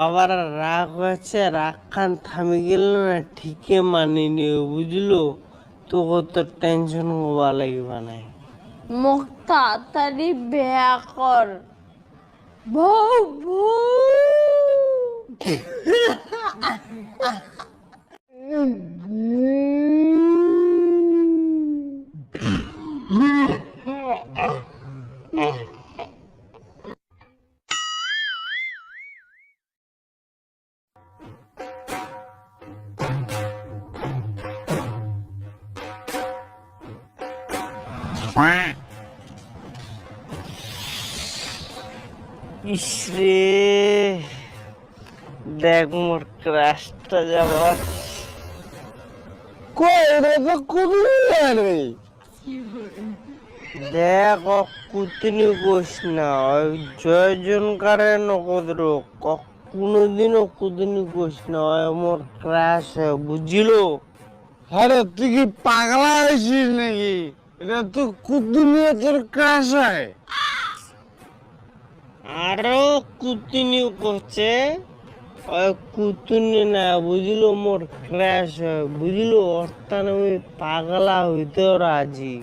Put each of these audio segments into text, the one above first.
বাবার রাগ হয়েছে রাগ খান থামি গেল না ঠিকই মানিনি বুঝলো? তো কত টেনশন হওয়া লাগবে না। মোক তাড়াতাড়ি বেয়া কর। বউ বউ! ইসরে দেখ মোর ক্রাশটা যাবার কই এটা তো রে। দেখ ও কুতনি কোস না ওই জয়জন কারে নকদ কোনোদিনও কুতনি কোস না ওই মোর ক্রাশ বুঝিলো? আরে তুই কি পাগলা হয়েছিস নাকি? এটা তো কুদুরি তোর ক্রাশ হয়। আরও কুতনি করছে। ওই কুতুনি না বুঝলো মোর ক্র্যাশ হয়। বুঝলো অর্থাৎ ওই পাগলা হইতেও রাজি।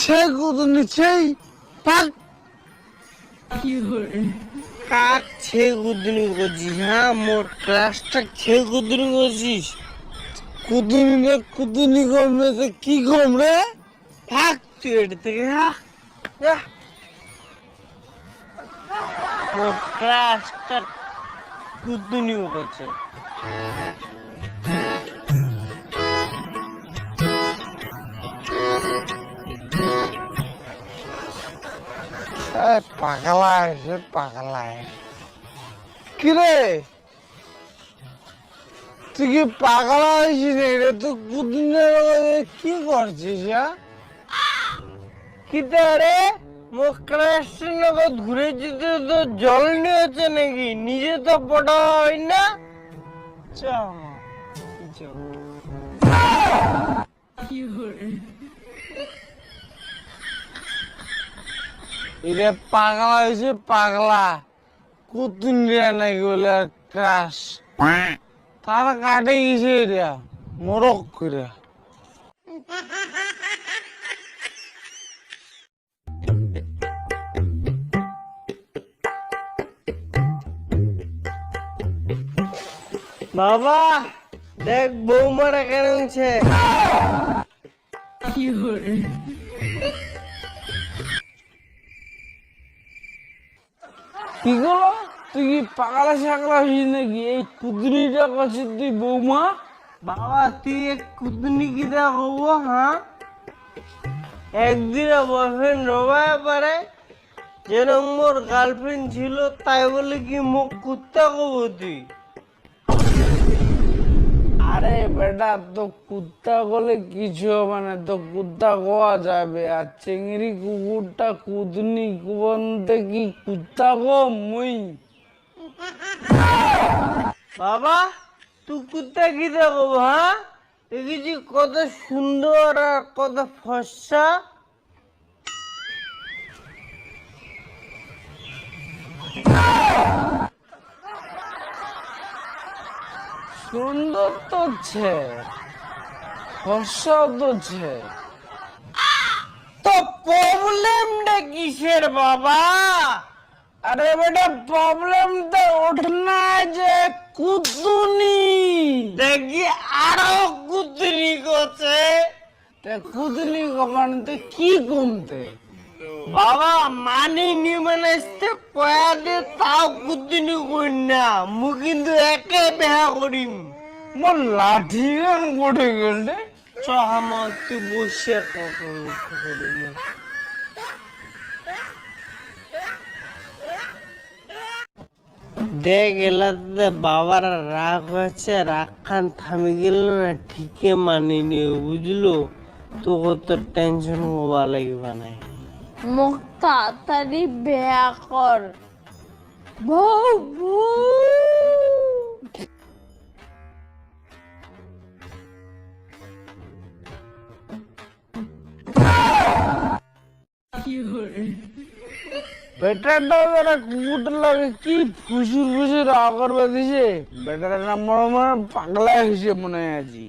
ছে কুদুনি ছেই পাক কাক ছে কুতুনি করছিস হ্যাঁ? মোর ক্র্যাশটা ছে কুতুনি করছিস? কুদুনি রে কুদুনি কমবে তো কি কম রে? থাক হ্যাঁ। মোর ক্র্যাশটা কুতুনি করছে। এ, পাগলা হয়েছে পাগলা কি রে তুই কি পাগলা হয়েছিস রে? এটা তো কুদুনের কি করছিস কিতা রে? মুখ লগত ঘুরে যেতে তো জল নিয়েছে নাকি? নিজে তো পড়া হয় না? এটা পাগলা হয়েছে, পাগলা। কুতুনিয়া নাকি বলে ক্রাশ। তারা কাটে গেছে এটা মরক করে। বাবা, দেখ বৌমারা কেন আছে। কি করল তুই কি পাগলা ছাগলা হয়েছিস নাকি? এই কুতুনিটা কাছে তুই বৌমা? বাবা, তুই এক কুতনি কিতা কব হ্যাঁ? একদিনে বয়ফ্রেন্ড রবায় পারে যেন মোর গার্লফ্রেন্ড ছিল, তাই বলে কি মুখ কুত্তা কব তুই? আরে বেটা, তো কুত্তা বলে কিছু হবে না, তো কুত্তা কোয়া যাবে। আর চিংড়ি কুকুরটা কুদনি বলতে কি কুত্তা গো মুই। বাবা, তুই কুত্তা কি কব হ্যাঁ? দেখেছি কত সুন্দর আর কত ফর্সা। সুন্দর তো ছে ফসা তো ছে তো প্রবলেমটা কিসের বাবা? আরে বেটা প্রবলেম তো উঠনা যে কুতুনি দেখি আরও কুতনি করছে। কুতুনি কমানতে কি কমতে বাবা মানি নি মানে কয়া দে তাও করি না। মু কিন্তু একে বেহা করিম। মোর লাঠি গান পড়ে গেল চ আমার তুই বসে কথা করিম দেখ এলাতে বাবার রাগ হয়েছে রাগ খান থামি গেল না ঠিকই মানিনি বুঝলো? তো টেনশন হওয়া লাগবে না। মুখ তাড়াতাড়ি বেয়া কর বউ কি দিছে পাগলা হয়েছে মনে হয় আজি